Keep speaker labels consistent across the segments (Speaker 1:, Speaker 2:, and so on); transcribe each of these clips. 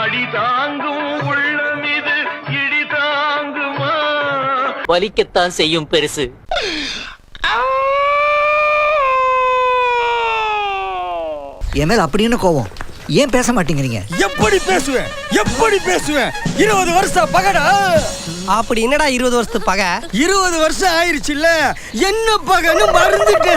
Speaker 1: அடி தாங்கும் உள்ளம் இது இடி தாங்குமா?
Speaker 2: வலிக்கத்தான் செய்யும் பெருசு.
Speaker 3: என் மேல அப்படி என்ன கோவம்? ஏன் பேச மாட்டேங்கிறீங்க?
Speaker 4: எப்படி பேசுவேன்? எப்படி பேசுவேன்? இருபது வருஷம் பகடா.
Speaker 5: அப்படி என்னடா இருபது வருஷத்து பகை?
Speaker 4: இருபது வருஷம் ஆயிருச்சுல்ல. என்ன பகன்னு மறந்துட்டு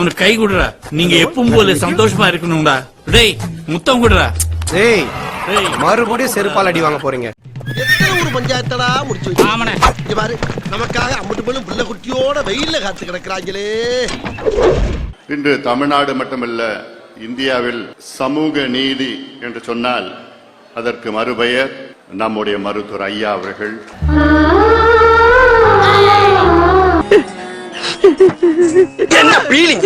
Speaker 6: அவனுக்கு கை குடுறா. நீங்க எப்பவும் போல சந்தோஷமா இருக்கணும்டா. டேய் முத்தம் குடுறா.
Speaker 7: டேய்
Speaker 6: டேய்.
Speaker 7: மறுபடியும் செருப்பால் அடி வாங்க போறீங்க.
Speaker 8: எத்தனை ஒரு பஞ்சாயத்தடா முடிச்சு வச்சு இங்க பாரு நமக்காக அம்பட்டு போலும் புள்ள குட்டியோட வெயில்ல காத்து கிடக்குறாங்களே.
Speaker 9: இன்று தமிழ்நாடு மட்டுமல்ல இந்தியாவில் சமூக நீதி என்று சொன்னால் அதற்கு மறுபெயர் நம்முடைய மருத்துவர் ஐயா அவர்கள்.
Speaker 7: என்ன பீலிங்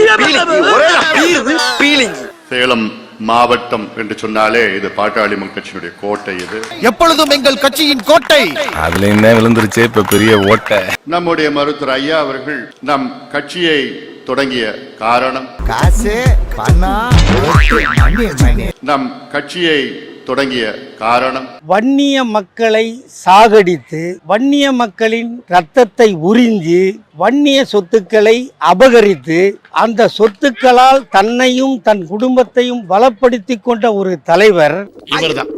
Speaker 7: பீலிங்
Speaker 9: சேலம் மாவட்டம் என்று சொன்னாலே இது பாட்டாளி மக்கள் கட்சியினுடைய கோட்டை இது.
Speaker 8: எப்பொழுதும் எங்கள் கட்சியின் கோட்டை.
Speaker 10: அதுல என்ன விழுந்துருச்சு? இப்ப பெரிய ஓட்டை.
Speaker 9: நம்முடைய மருத்துவர் ஐயா அவர்கள் நம் கட்சியை தொடங்கிய காரணம்.
Speaker 8: காசு பணம்
Speaker 9: நம் கட்சியை தொடங்கிய காரணம்.
Speaker 4: வன்னிய மக்களை சாகடித்து வன்னிய மக்களின் ரத்தத்தை உறிஞ்சி வன்னிய சொத்துக்களை அபகரித்து அந்த சொத்துக்களால் தன்னையும் தன் குடும்பத்தையும் வளப்படுத்திக் கொண்ட ஒரு தலைவர்.
Speaker 8: இவர்தான்.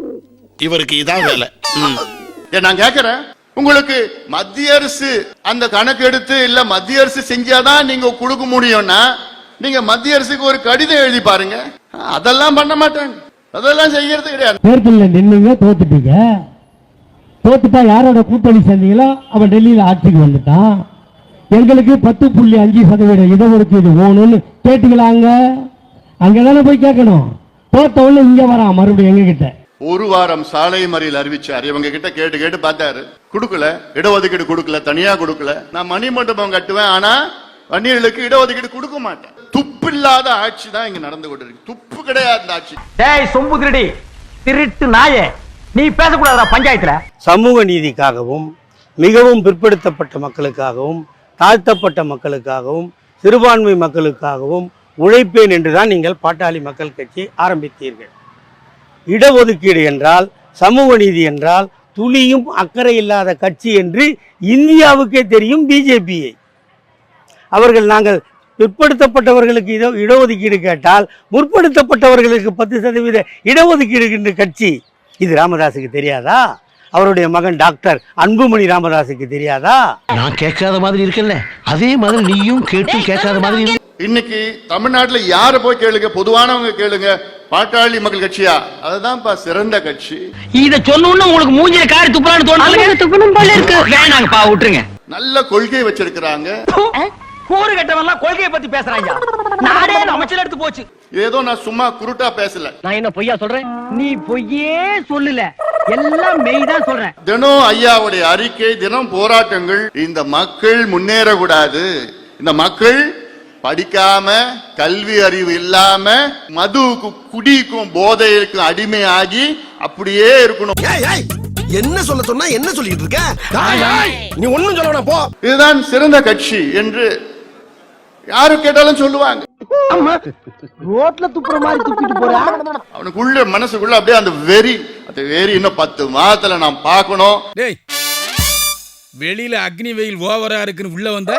Speaker 8: இவருக்கு இதான் வேலை.
Speaker 9: ஏன் நான் கேக்குறேன் உங்களுக்கு மத்திய அரசு அந்த கணக்கு எடுத்து இல்ல மத்திய அரசு செஞ்சாதான் நீங்க கொடுக்க முடியும்னா நீங்க மத்திய அரசுக்கு ஒரு கடிதம் எழுதி பாருங்க. அதெல்லாம் பண்ண மாட்டாங்க. அதெல்லாம் செய்யறது கிடையாது.
Speaker 4: தேர்தலில் நின்னீங்க தோத்துட்டீங்க. தோத்துட்டா யாரோட கூட்டணி சேர்ந்தீங்களோ அவன் டெல்லியில ஆட்சிக்கு வந்துட்டான். எங்களுக்கு பத்து புள்ளி அஞ்சு சதவீதம் இடஒதுக்கீடு வேணும்னு கேட்டுக்கலாங்க அங்கதானே போய் கேட்கணும். தோத்த உடனே இங்க வரான் மறுபடியும் எங்க கிட்ட
Speaker 9: ஒரு வாரம் சாலை மறியல் அறிவிச்சார் இவங்க கிட்ட கேட்டு கேட்டு பார்த்தாரு. கொடுக்கல இடஒதுக்கீடு கொடுக்கல தனியா கொடுக்கல. நான் மணி மண்டபம் கட்டுவேன் ஆனா வன்னியர்களுக்கு இடஒதுக்கீடு கொடுக்க மாட்டேன். துப்பு இல்லாத ஆட்சி தான் இங்க நடந்து கொண்டிருக்கு. துப்பு கிடையாது இந்த ஆட்சி.
Speaker 5: டேய் சொம்பு திருடி. திருட்டு நாயே. நீ பேசக்கூடாதா பஞ்சாயத்துல.
Speaker 4: சமூக நீதிக்காகவும் மிகவும் பிற்படுத்தப்பட்ட மக்களுக்காகவும் தாழ்த்தப்பட்ட மக்களுக்காகவும் சிறுபான்மை மக்களுக்காகவும் உழைப்பேன் என்றுதான் நீங்கள் பாட்டாளி மக்கள் கட்சி ஆரம்பித்தீர்கள். இடஒதுக்கீடு என்றால் சமூக நீதி என்றால் துளியும் அக்கறை இல்லாத கட்சி என்று இந்தியாவுக்கே தெரியும் பிஜேபியை அவர்கள் நாங்கள் பிற்படுத்தப்பட்டவர்களுக்கு இட இடஒதுக்கீடு கேட்டால் முற்படுத்தப்பட்டவர்களுக்கு பத்து சதவீத இடஒதுக்கீடு என்ற கட்சி இது ராமதாஸுக்கு தெரியாதா? அவருடைய மகன் டாக்டர் அன்புமணி ராமதாஸுக்கு தெரியாதா?
Speaker 8: நான் கேட்காத மாதிரி இருக்கல அதே மாதிரி நீயும் கேட்டு கேட்காத மாதிரி.
Speaker 9: இன்னைக்கு தமிழ்நாட்டுல யார போய் கேளுங்க? பொதுவானவங்க கேளுங்க. பாட்டாளி மக்கள் கட்சியா? அதுதான்ப்பா சிறந்த கட்சி.
Speaker 5: இத சொன்ன உங்களுக்கு மூஞ்சில காரி துப்புறான்னு தோணுது துப்பணும் போல இருக்கு. வேணாங்கப்பா விட்டுருங்க.
Speaker 9: நல்ல கொள்கை வச்சிருக்கிறாங்க.
Speaker 5: கூறு கட்டவெல்லாம் கொள்கையை பத்தி பேசுறாங்க நாடே அமைச்சர் எடுத்து போச்சு.
Speaker 9: ஏதோ நான் சும்மா குருட்டா பேசல.
Speaker 5: நான் என்ன பொய்யா சொல்றேன்? நீ பொய்யே சொல்லல. எல்லாம் மெய் தான் சொல்றேன்.
Speaker 9: தினம் ஐயாவுடைய அறிக்கை தினம் போராட்டங்கள். இந்த மக்கள் முன்னேறக்கூடாது. இந்த மக்கள் படிக்காம கல்வி அறிவு இல்லாம மதுவுக்கும் குடிக்கும் போதைக்கும் அடிமையாகி அப்படியே இருக்கணும்.
Speaker 8: ஏய், ஏய், என்ன சொல்ல சொன்னா என்ன சொல்லிட்டு இருக்க? நீ ஒண்ணும் சொல்ல போ.
Speaker 9: இதுதான் சிறந்த கட்சி என்று யாரு கேட்டாலும் சொல்லுவாங்க.
Speaker 5: ரோட்ல துப்புற மாதிரி துப்பிட்டு போறா?
Speaker 9: அவனுக்குள்ள மனசுக்குள்ள அப்படியே அந்த வெறி அந்த வெறி இன்னும் பத்து மாதத்துல நான் பார்க்கணும்.
Speaker 6: டேய் வெளியில அக்னி வெயில் ஓவரா இருக்குன்னு உள்ள வந்த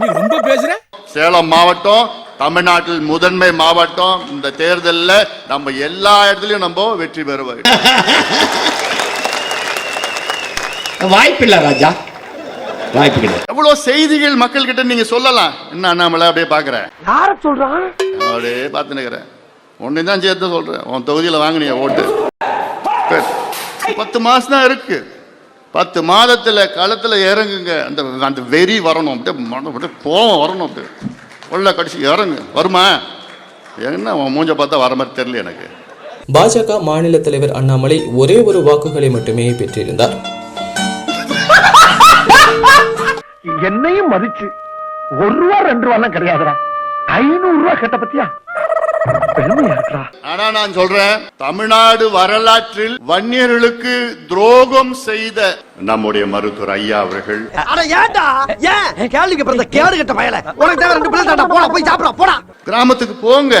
Speaker 6: நீ ரொம்ப பேசுற?
Speaker 9: சேலம் மாவட்டம் தமிழ்நாட்டில் முதன்மை மாவட்டம். இந்த தேர்தலில் நம்ம எல்லா இடத்துலயும் நம்ம வெற்றி பெற வேண்டும்
Speaker 7: வாய்ப்பில்லை ராஜா. வாய்ப்பு கிடையாது.
Speaker 9: எவ்வளவு செய்திகள் மக்கள் கிட்ட நீங்க சொல்லலாம். என்ன அண்ணாமலை அப்படியே பாக்குறேன்
Speaker 5: யார சொல்றான்
Speaker 9: அப்படியே பார்த்து நிக்கிறேன் ஒன்னு தான் சேர்த்து சொல்றேன். உன் தொகுதியில வாங்கினிய ஓட்டு. பத்து மாசம் தான் இருக்கு. பத்து மாதத்துல களத்துல இறங்குங்க. அந்த அந்த வெறி வரணும். அப்படியே கோவம் வரணும் அப்படியே. உள்ள கடிச்சு இறங்கு. வருமா? என்ன உன் மூஞ்ச பார்த்தா வர மாதிரி தெரியல எனக்கு.
Speaker 11: பாஜக மாநில தலைவர் அண்ணாமலை ஒரே ஒரு வாக்குகளை மட்டுமே பெற்றிருந்தார்.
Speaker 5: என்னையும் மதிச்சு ஒரு ரூபா ரெண்டு ரூபா எல்லாம் கிடையாதுடா. ஐநூறு ரூபா கேட்ட பத்தியா?
Speaker 9: ஆனா நான் சொல்றேன் தமிழ்நாடு வரலாற்றில் வன்னியர்களுக்கு துரோகம் செய்த நம்முடைய மருத்துவர் ஐயா அவர்கள்.
Speaker 8: அட ஏன்டா? ஏன்? கேள்விக்கு பிறந்த கேடு கட்ட பயல. உனக்கு தேவை ரெண்டு பிள்ளை தாண்டா போடா போய் சாப்பிடா போடா.
Speaker 9: கிராமத்துக்கு போங்க.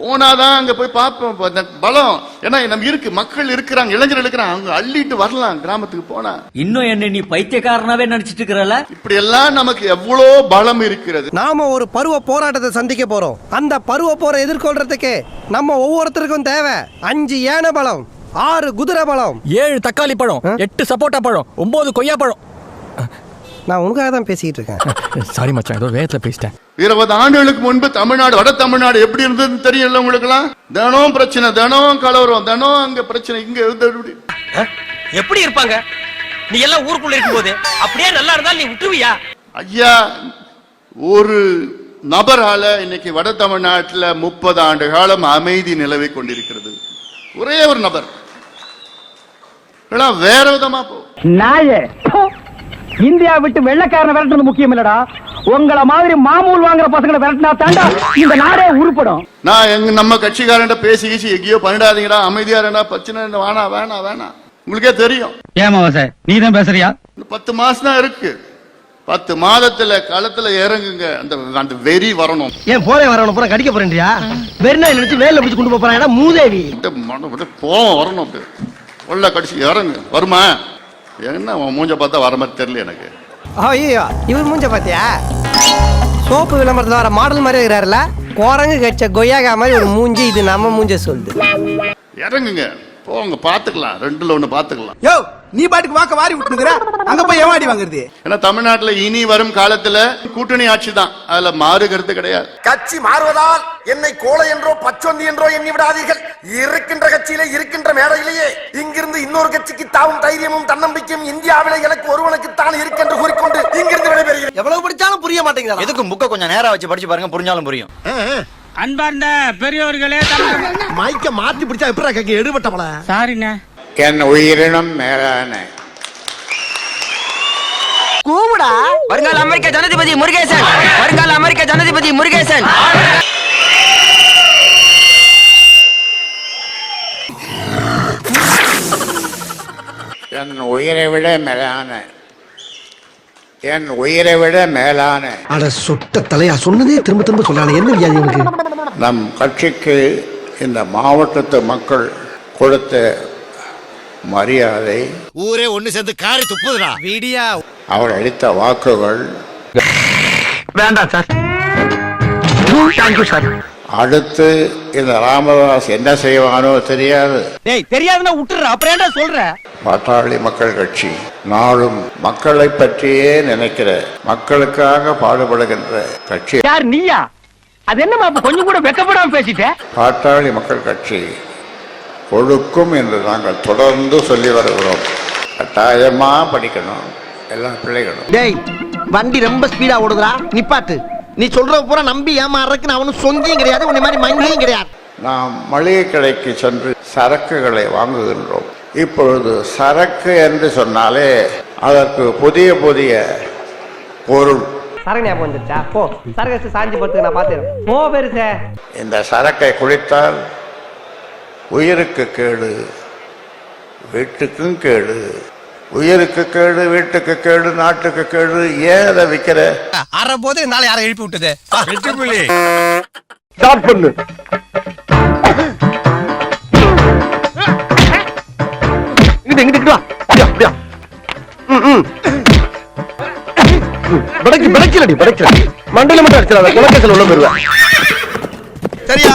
Speaker 9: போனாதான் அங்க போய் பார்ப்போம். பலம் ஏன்னா நம்ம இருக்கு மக்கள் இருக்கிறாங்க இளைஞர்கள் இருக்கிறாங்க அவங்க அள்ளிட்டு வரலாம் கிராமத்துக்கு போனா.
Speaker 2: இன்னும் என்ன நீ பைத்தியக்காரனாவே நினைச்சிட்டு இருக்கிறல?
Speaker 9: இப்படி எல்லாம் நமக்கு எவ்வளோ பலம் இருக்கிறது.
Speaker 8: நாம ஒரு பருவ போராட்டத்தை சந்திக்க போறோம். அந்த பருவ போரை எதிர்கொள்றதுக்கு நம்ம ஒவ்வொருத்தருக்கும் தேவை அஞ்சு யானை பலம் ஆறு குதிரை பலம்.
Speaker 2: ஏழு தக்காளி பழம் எட்டு சப்போட்டா பழம் ஒன்பது கொய்யா பழம்.
Speaker 8: நான் உனக்காக தான் பேசிட்டு இருக்கேன்.
Speaker 2: சாரி மச்சான் ஏதோ வேகத்துல பேசிட்டேன்.
Speaker 9: இருபது ஆண்டுகளுக்கு முன்பு தமிழ்நாடு வட தமிழ்நாடு எப்படி இருந்ததுன்னு தெரியல உங்களுக்குலாம் தினம் பிரச்சனை தினம் கலவரம் தினம் அங்க பிரச்சனை இங்க இருந்து.
Speaker 2: எப்படி இருப்பாங்க? நீ எல்லாம் ஊருக்குள்ள இருக்கும்போது அப்படியே நல்லா இருந்தாலும் நீ விட்டுருவியா?
Speaker 9: ஐயா ஒரு நபரால இன்னைக்கு வட தமிழ்நாட்டுல முப்பது ஆண்டு காலம் அமைதி நிலவி கொண்டிருக்கிறது. ஒரே ஒரு நபர். எல்லாம் வேற விதமா போ
Speaker 5: நாயே இந்தியா விட்டு வெள்ளக்காரனை விரட்டுறது முக்கியம் இல்லடா. உங்கள மாதிரி மாமூல் வாங்குற பசங்களை விரட்டினா தாண்டா இந்த நாடே உருப்படும்.
Speaker 9: நான் எங்க நம்ம கட்சிக்காரன்ட்ட பேசி கீசி எங்கேயோ பண்ணிடாதீங்கடா. அமைதியா இருந்தா பிரச்சனை இல்லை, வேணாம் வேணாம் வேணாம் உங்களுக்கே தெரியும்.
Speaker 5: ஏமா சார் நீ தான் பேசுறியா
Speaker 9: பத்து மாசம் தான் இருக்கு. பத்து மாதத்துல களத்துல இறங்குங்க. அந்த அந்த வெறி வரணும்.
Speaker 8: ஏன் போறே வரவன பூரா கடிக்க போறேன்டியா வெறுநாய் நினைச்சு வேலை பிடிச்சு கொண்டு போறான். மூதேவி.
Speaker 9: கோவம் வரணும் உள்ள கடிச்சு இறங்கு. வருமா? என்ன உன் மூஞ்ச பார்த்தா வர மாதிரி தெரியல எனக்கு.
Speaker 8: ஐயோ இவர் மூஞ்ச பாத்தியா சோப்பு விளம்பரத்துல வர மாடல் மாதிரி இருக்கிறாருல குரங்கு கட்ச கொய்யாக்கா மாதிரி ஒரு மூஞ்சி இது நம்ம மூஞ்ச சொல்லுது.
Speaker 9: இறங்குங்க. போங்க பாத்துக்கலாம் ரெண்டுல ஒண்ணு பாத்துக்கலாம்
Speaker 7: யோ நீ பாட்டுக்கு வாக்க வாரி விட்டுனுக்குற? அங்க போய் ஏமாடி வாங்குறது?
Speaker 9: ஏன்னா தமிழ்நாட்டுல இனி வரும் காலத்துல கூட்டணி ஆட்சி தான். அதுல மாறு கருத்து கிடையாது.
Speaker 8: கட்சி மாறுவதால் என்னை கோலை என்றோ பச்சொந்தி என்றோ எண்ணி விடாதீர்கள். இருக்கின்ற கட்சியிலே இருக்கின்ற மேடையிலேயே இங்கிருந்து இன்னொரு கட்சிக்கு தாவும் தைரியமும் தன்னம்பிக்கையும் இந்தியாவிலே எனக்கு ஒருவனுக்கு தான் இருக்கென்று கூறிக்கொண்டு இங்கிருந்து விடைபெறுகிறேன். எவ்வளவு படிச்சாலும் புரிய மாட்டேங்குது
Speaker 3: எதுக்கு புக்கை கொஞ்சம் நேரா வச்சு படிச்சு பாருங்க புரிஞ்சாலும் புரியும்.
Speaker 5: அன்பார்ந்த பெரியோர்களே
Speaker 8: மைக்க மாத்தி பிடிச்சா எப்படா கேட்க எடுபட்டவள
Speaker 5: சாரிண்ணே.
Speaker 7: என் உயிரினம் மேலான.
Speaker 8: கூவுடா
Speaker 2: வருங்கால அமெரிக்க ஜனாதிபதி முருகேசன். வருங்கால அமெரிக்க ஜனாதிபதி முருகேசன்.
Speaker 7: என் உயிரை விட மேலான. என் உயிரை விட மேலான.
Speaker 8: அட சொட்ட தலையா சொன்னதே திரும்ப திரும்ப சொல்லானே என்ன வியாதி உனக்கு?
Speaker 7: நம் கட்சிக்கு இந்த மாவட்டத்து மக்கள் கொடுத்த மரியாதை.
Speaker 8: ஊரே ஒண்ணு சேர்ந்து காரி துப்புதுடா. வீடியா.
Speaker 7: அவர் அளித்த வாக்குகள்.
Speaker 5: வேண்டாம் சார். தேங்க்யூ சார்
Speaker 7: அடுத்து இந்த ராமதாஸ் என்ன செய்வானோ தெரியாது.
Speaker 5: டேய் தெரியாதுன்னா விட்டுற அப்புறம் ஏன்டா சொல்ற?
Speaker 7: பாட்டாளி மக்கள் கட்சி. நாளும் மக்களை பற்றியே நினைக்கிற மக்களுக்காக பாடுபடுகின்ற கட்சி.
Speaker 5: யார் நீயா? அது என்னமா கொஞ்சம் கூட வெக்கப்படாம பேசிட்ட?
Speaker 7: பாட்டாளி மக்கள் கட்சி. ஒழுக்கும் என்று நாங்கள் தொடர்ந்து சொல்லி வருகிறோம். கட்டாயமா படிக்கணும். எல்லா பிள்ளைகளும்.
Speaker 8: டேய் வண்டி ரொம்ப ஸ்பீடா ஓடுதுடா. நிப்பாட்டு நீ சொல்ற பூரா நம்பி ஏமாறதுக்கு நான் அவனும் சொங்கியும் கிடையாது உன்னை மாதிரி மங்கியும் கிடையாது.
Speaker 7: நாம் மளிகை கடைக்கு சென்று சரக்குகளை வாங்குகின்றோம். இப்பொழுது சரக்கு என்று சொன்னாலே அதற்கு புதிய புதிய பொருள்.
Speaker 8: சரக்கு ஞாபகம் வந்துருச்சா? போ. சரக்கு வச்சு சாஞ்சி படுத்து நான் பாத்துறேன் போ பெருசே.
Speaker 7: இந்த சரக்கை குடித்தால் உயிருக்கு கேடு வீட்டுக்கும் கேடு. உயிருக்கு கேடு வீட்டுக்கு கேடு நாட்டுக்கு கேடு. ஏன் அதை விற்கிற
Speaker 8: அற போது நாளை யாரை எழுப்பி விட்டது?
Speaker 5: ஸ்டார்ட் பண்ணு. இங்கிட்டு இங்கிட்டு வா. அப்படியா அப்படியா. ம். படைக்கு படைக்கலடி படைக்கல மண்டையில மட்டும் அடிச்சிடாத. குலக்கேசல் உள்ள போயிருவேன்.
Speaker 8: சரியா?